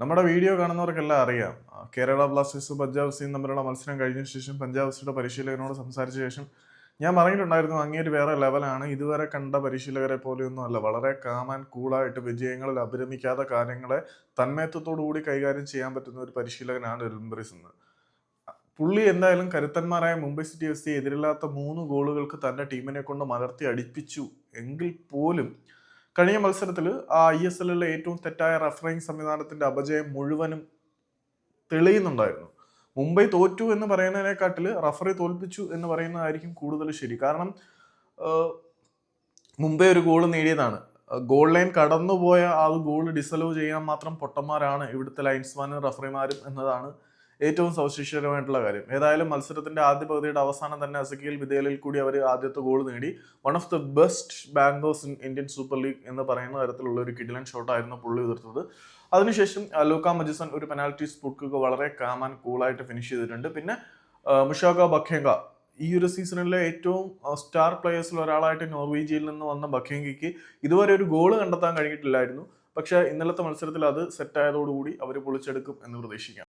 നമ്മുടെ വീഡിയോ കാണുന്നവർക്കെല്ലാം അറിയാം. കേരള ബ്ലാസ്റ്റേഴ്സ് പഞ്ചാബ് സിയും തമ്മിലുള്ള മത്സരം കഴിഞ്ഞ ശേഷം പഞ്ചാബ് സിയുടെ പരിശീലകനോട് സംസാരിച്ച ശേഷം ഞാൻ പറഞ്ഞിട്ടുണ്ടായിരുന്നു അങ്ങേര് വേറെ ലെവലാണ് ഇതുവരെ കണ്ട പരിശീലകരെ പോലെയൊന്നും അല്ല. വളരെ കാം ആൻഡ് കൂളായിട്ട് വിജയങ്ങളിൽ അഭിരമിക്കാത്ത കാര്യങ്ങളെ തന്മയത്വത്തോടു കൂടി കൈകാര്യം ചെയ്യാൻ പറ്റുന്ന ഒരു പരിശീലകനാണ് എൽംബ്രിസ് എന്ന് പുള്ളി എന്തായാലും കരുത്തന്മാരായ മുംബൈ സിറ്റി എഫ് സി എതിരില്ലാത്ത മൂന്ന് ഗോളുകൾക്ക് തന്റെ ടീമിനെ കൊണ്ട് മലർത്തി അടിപ്പിച്ചു. എങ്കിൽ പോലും കഴിഞ്ഞ മത്സരത്തിൽ ആ ഐ എസ് എല്ലിലെ ഏറ്റവും തെറ്റായ റഫറിങ് സംവിധാനത്തിന്റെ അപജയം മുഴുവനും തെളിയുന്നുണ്ടായിരുന്നു. മുംബൈ തോറ്റു എന്ന് പറയുന്നതിനെക്കാട്ടിൽ റഫറി തോൽപ്പിച്ചു എന്ന് പറയുന്നതായിരിക്കും കൂടുതൽ ശരി. കാരണം മുംബൈ ഒരു ഗോൾ നേടിയതാണ്. ഗോൾ ലൈൻ കടന്നുപോയ ആ ഗോൾ ഡിസലവ് ചെയ്യാൻ മാത്രം പൊട്ടന്മാരാണ് ഇവിടുത്തെ ലൈൻസ്മാനും റഫറിമാരും എന്നതാണ് ഏറ്റവും സവിശേഷകരമായിട്ടുള്ള കാര്യം. ഏതായാലും മത്സരത്തിന്റെ ആദ്യ പകുതിയുടെ അവസാനം തന്നെ അസക്കിയിൽ വിദ്യാലയിൽ കൂടി അവർ ആദ്യത്തെ ഗോൾ നേടി. One of the best bankers in Indian super league എന്ന് പറയുന്ന തരത്തിലുള്ള ഒരു കിഡിലൻ ഷോട്ടായിരുന്നു പുള്ളി ഉതിർത്തത് അതിനുശേഷം ലൂക്ക മജിസൺ ഒരു പെനാൽറ്റി സ്പുട്ക്ക് വളരെ കാമാൻ കൂളായിട്ട് ഫിനിഷ് ചെയ്തിട്ടുണ്ട്. പിന്നെ മുഷാഖ ബഖേങ്ക. ഈ ഒരു സീസണിലെ ഏറ്റവും സ്റ്റാർ പ്ലേയേഴ്സിൽ ഒരാളായിട്ട് നോർവീജിയയിൽ നിന്ന് വന്ന ബഖേങ്കയ്ക്ക് ഇതുവരെ ഒരു ഗോൾ കണ്ടെത്താൻ കഴിഞ്ഞിട്ടില്ലായിരുന്നു. പക്ഷേ ഇന്നലത്തെ മത്സരത്തിൽ അത് സെറ്റായതോടുകൂടി അവർ പൊളിച്ചെടുക്കും എന്ന് പ്രതീക്ഷിക്കാം.